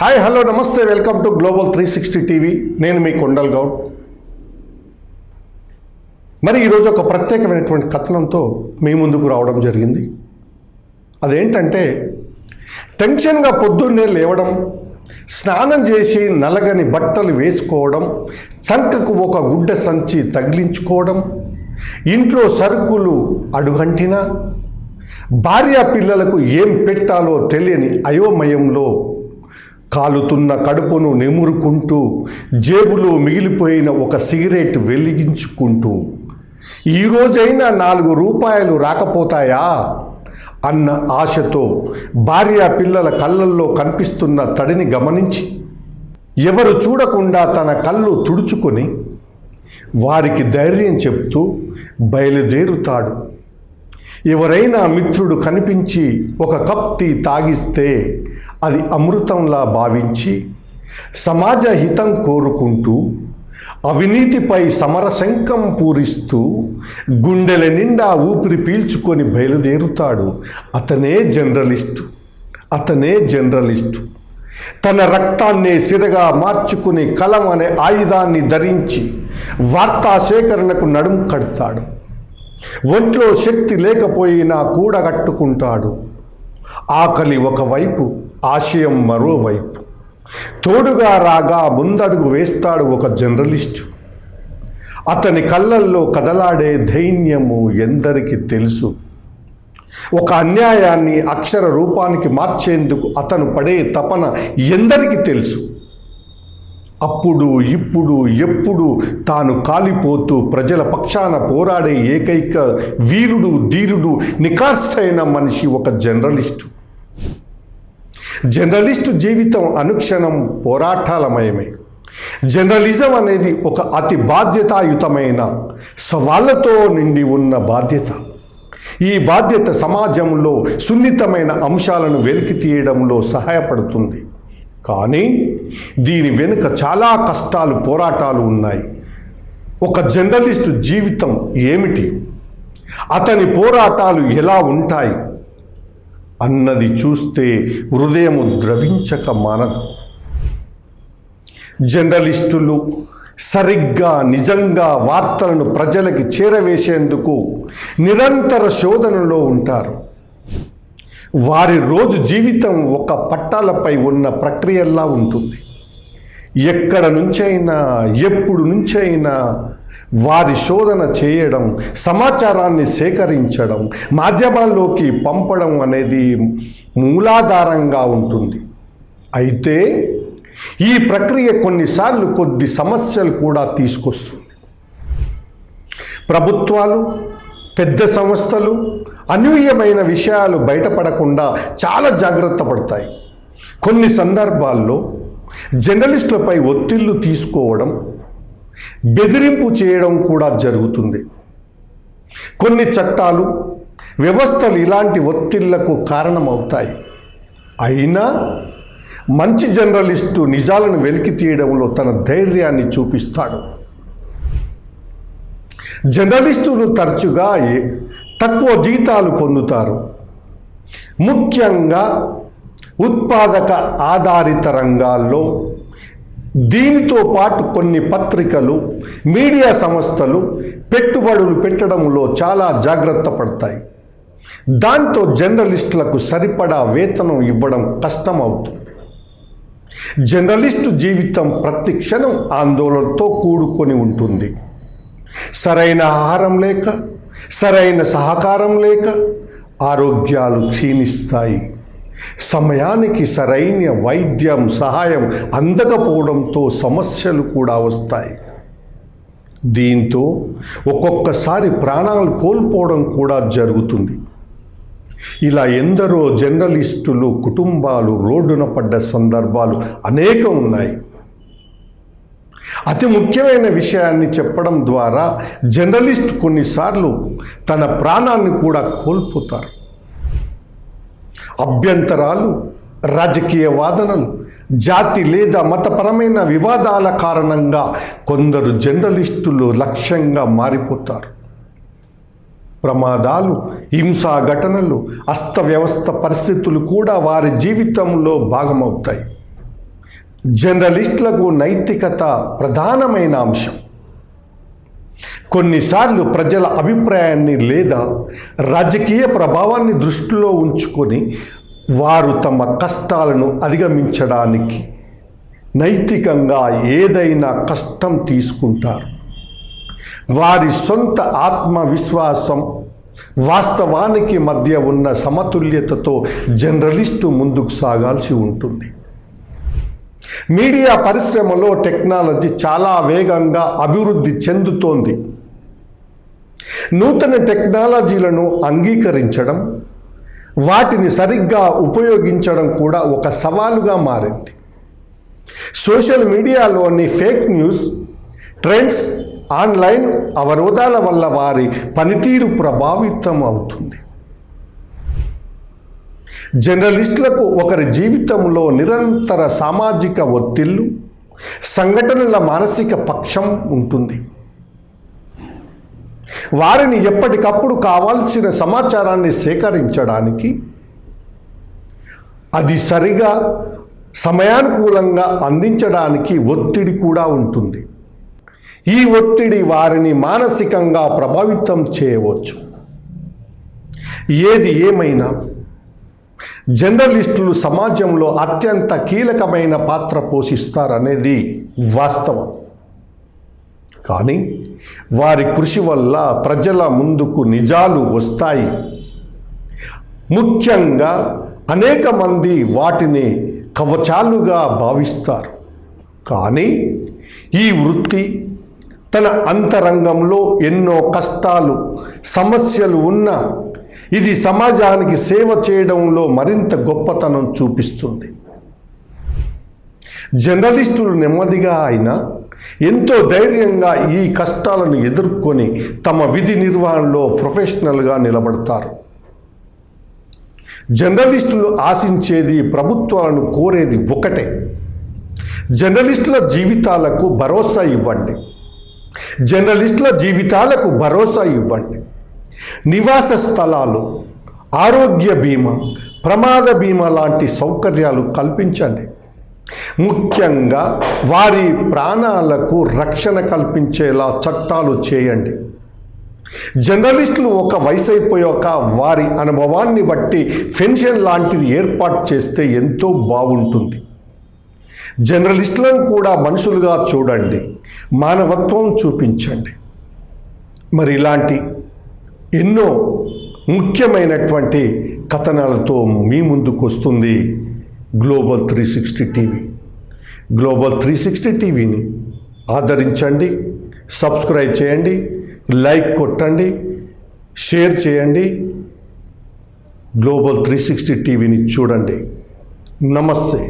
Hi hello నమస్తే welcome to global three sixty TV నేను మీ కొండల్ గౌడ్. మరి ఈరోజు ఒక ప్రత్యేకమైనటువంటి కథనంతో మీ ముందుకు రావడం జరిగింది. అదేంటంటే టెన్షన్గా పొద్దున్నే లేవడం స్నానం చేసి నలగని బట్టలు వేసుకోవడం చంకకు ఒక గుడ్డ సంచి తగిలించుకోవడం ఇంట్లో సరుకులు అడుగంటినా భార్య పిల్లలకు ఏం పెట్టాలో తెలియని అయోమయంలో కాలుతున్న కడుపును నిమురుకుంటూ జేబులో మిగిలిపోయిన ఒక సిగరెట్ వెలిగించుకుంటూ ఈరోజైనా నాలుగు రూపాయలు రాకపోతాయా? అన్న ఆశతో భార్య పిల్లల కళ్ళల్లో కనిపిస్తున్న తడిని గమనించి ఎవరు చూడకుండా తన కళ్ళు తుడుచుకొని వారికి ధైర్యం చెప్తూ బయలుదేరుతాడు. ఎవరైనా మిత్రుడు కనిపించి ఒక కప్ టీ తాగిస్తే అది అమృతంలా భావించి సమాజ హితం కోరుకుంటూ అవినీతిపై సమరశంఖం పూరిస్తూ గుండెల నిండా ఊపిరి పీల్చుకొని బయలుదేరుతాడు అతనే జర్నలిస్టు. అతనే జర్నలిస్టు. తన రక్తాన్నే సిరగా మార్చుకుని కలం అనే ఆయుధాన్ని ధరించి వార్తా సేకరణకు నడుం కడతాడు. ఒంట్లో శక్తి లేకపోయినా కూడగట్టుకుంటాడు. ఆకలి ఒకవైపు ఆశయం మరోవైపు. తోడుగా రాగా ముందడుగు వేస్తాడు ఒక జర్నలిస్టు. అతని కళ్ళల్లో కదలాడే ధైన్యము ఎందరికి తెలుసు. ఒక అన్యాయాన్ని అక్షర రూపానికి మార్చేందుకు అతను పడే తపన ఎందరికి తెలుసు. అప్పుడు ఇప్పుడు ఎప్పుడు తాను కాలిపోతూ ప్రజల పక్షాన పోరాడే ఏకైక వీరుడు ధీరుడు నికార్సైన మనిషి ఒక జర్నలిస్టు. జర్నలిస్టు జీవితం అనుక్షణం పోరాటాలమయమే. జర్నలిజం అనేది ఒక అతి బాధ్యతాయుతమైన సవాళ్ళతో నిండి ఉన్న బాధ్యత. ఈ బాధ్యత సమాజంలో సున్నితమైన అంశాలను వెలికి తీయడంలో సహాయపడుతుంది. కానీ దీని వెనుక చాలా కష్టాలు పోరాటాలు ఉన్నాయి. ఒక జర్నలిస్టు జీవితం ఏమిటి? అతని పోరాటాలు ఎలా ఉంటాయి? అన్నది చూస్తే హృదయము ద్రవించక మానదు. జర్నలిస్టులు సరిగ్గా నిజంగా వార్తలను ప్రజలకి చేరవేసేందుకు నిరంతర శోధనలో ఉంటారు. వారి రోజు జీవితం ఒక పట్టాలపై ఉన్న ప్రక్రియల్లా ఉంటుంది. ఎక్కడ నుంచైనా ఎప్పుడు నుంచైనా వారి శోధన చేయడం సమాచారాన్ని సేకరించడం మాధ్యమాల్లోకి పంపడం అనేది మూలాధారంగా ఉంటుంది. అయితే ఈ ప్రక్రియ కొన్నిసార్లు కొద్ది సమస్యలు కూడా తీసుకొస్తుంది. ప్రభుత్వాలు పెద్ద సంస్థలు అనూహ్యమైన విషయాలు బయటపడకుండా చాలా జాగ్రత్త పడతాయి. కొన్ని సందర్భాల్లో జర్నలిస్టులపై ఒత్తిళ్ళు తీసుకోవడం బెదిరింపు చేయడం కూడా జరుగుతుంది. కొన్ని చట్టాలు వ్యవస్థలు ఇలాంటి ఒత్తిళ్ళకు కారణమవుతాయి. అయినా మంచి జర్నలిస్టు నిజాలను వెలికి తీయడంలో తన ధైర్యాన్ని చూపిస్తాడు. జర్నలిస్టులు తరచుగా తక్కువ జీతాలు పొందుతారు. ముఖ్యంగా ఉత్పాదక ఆధారిత రంగాల్లో దీనితో పాటు కొన్ని పత్రికలు మీడియా సంస్థలు పెట్టుబడులు పెట్టడంలో చాలా జాగ్రత్త పడతాయి. దాంతో జర్నలిస్టులకు సరిపడా వేతనం ఇవ్వడం కష్టమవుతుంది. జర్నలిస్టు జీవితం ప్రతి క్షణం ఆందోళనతో కూడుకొని ఉంటుంది. సరైన ఆహారం లేక సరైన సహకారం లేక ఆరోగ్యాలు క్షీణిస్తాయి. సమయానికి సరైన వైద్యం సహాయం అందకపోవడంతో సమస్యలు కూడా వస్తాయి. దీంతో ఒక్కొక్కసారి ప్రాణాలు కోల్పోవడం కూడా జరుగుతుంది. ఇలా ఎందరో జర్నలిస్టులు కుటుంబాలు రోడ్డున పడ్డ సందర్భాలు అనేకం ఉన్నాయి. అతి ముఖ్యమైన విషయాన్ని చెప్పడం ద్వారా జర్నలిస్ట్ కొన్నిసార్లు తన ప్రాణాన్ని కూడా కోల్పోతారు. అభ్యంతరాలు రాజకీయ వాదనలు జాతి లేదా మతపరమైన వివాదాల కారణంగా కొందరు జర్నలిస్టులు లక్ష్యంగా మారిపోతారు. ప్రమాదాలు హింసా ఘటనలు అస్తవ్యవస్థ పరిస్థితులు కూడా వారి జీవితంలో భాగమవుతాయి. జర్నలిస్టులకు నైతికత ప్రధానమైన అంశం. కొన్నిసార్లు ప్రజల అభిప్రాయాన్ని లేదా రాజకీయ ప్రభావాన్ని దృష్టిలో ఉంచుకొని వారు తమ కష్టాలను అధిగమించడానికి నైతికంగా ఏదైనా కష్టం తీసుకుంటారు. వారి సొంత ఆత్మవిశ్వాసం వాస్తవానికి మధ్య ఉన్న సమతుల్యతతో జర్నలిస్టు ముందుకు సాగాల్సి ఉంటుంది. మీడియా పరిశ్రమలో టెక్నాలజీ చాలా వేగంగా అభివృద్ధి చెందుతోంది. నూతన టెక్నాలజీలను అంగీకరించడం వాటిని సరిగ్గా ఉపయోగించడం కూడా ఒక సవాలుగా మారింది. సోషల్ మీడియాలోని ఫేక్ న్యూస్ ట్రెండ్స్ ఆన్లైన్ అవరోధాల వల్ల వారి పనితీరు ప్రభావితం అవుతుంది. జర్నలిస్టులకు ఒకరి జీవితంలో నిరంతర సామాజిక ఒత్తిళ్ళు సంఘటనల మానసిక పక్షం ఉంటుంది. వారిని ఎప్పటికప్పుడు కావాల్సిన సమాచారాన్ని సేకరించడానికి అది సరిగా సమయానుకూలంగా అందించడానికి ఒత్తిడి కూడా ఉంటుంది. ఈ ఒత్తిడి వారిని మానసికంగా ప్రభావితం చేయవచ్చు. ఏది ఏమైనా జర్నలిస్టులు సమాజంలో అత్యంత కీలకమైన పాత్ర పోషిస్తారనేది వాస్తవం. కానీ వారి కృషి వల్ల ప్రజల ముందుకు నిజాలు వస్తాయి. ముఖ్యంగా అనేక మంది వాటిని కవచాలుగా భావిస్తారు. కానీ ఈ వృత్తి తన అంతరంగంలో ఎన్నో కష్టాలు సమస్యలు ఉన్నా ఇది సమాజానికి సేవ చేయడంలో మరింత గొప్పతనం చూపిస్తుంది. జర్నలిస్టులు నెమ్మదిగా అయినా ఎంతో ధైర్యంగా ఈ కష్టాలను ఎదుర్కొని తమ విధి నిర్వహణలో ప్రొఫెషనల్గా నిలబడతారు. జర్నలిస్టులు ఆశించేది ప్రభుత్వాలను కోరేది ఒకటే. జర్నలిస్టుల జీవితాలకు భరోసా ఇవ్వండి. జర్నలిస్టుల జీవితాలకు భరోసా ఇవ్వండి. నివాస స్థలాలు ఆరోగ్య బీమా ప్రమాద బీమా లాంటి సౌకర్యాలు కల్పించండి. ముఖ్యంగా వారి ప్రాణాలకు రక్షణ కల్పించేలా చట్టాలు చేయండి. జర్నలిస్టులు ఒక వయసు అయిపోయాక వారి అనుభవాన్ని బట్టి పెన్షన్ లాంటిది ఏర్పాటు చేస్తే ఎంతో బాగుంటుంది. జర్నలిస్టులను కూడా మనుషులుగా చూడండి. మానవత్వం చూపించండి. మరి ఇలాంటి ఎన్నో ముఖ్యమైనటువంటి కథనాలతో మీ ముందుకు వస్తుంది. Global three sixty TV. Global three sixty టీవీని ఆదరించండి సబ్స్క్రైబ్ చేయండి లైక్ కొట్టండి షేర్ చేయండి. గ్లోబల్ త్రీ సిక్స్టీ టీవీని చూడండి. నమస్తే.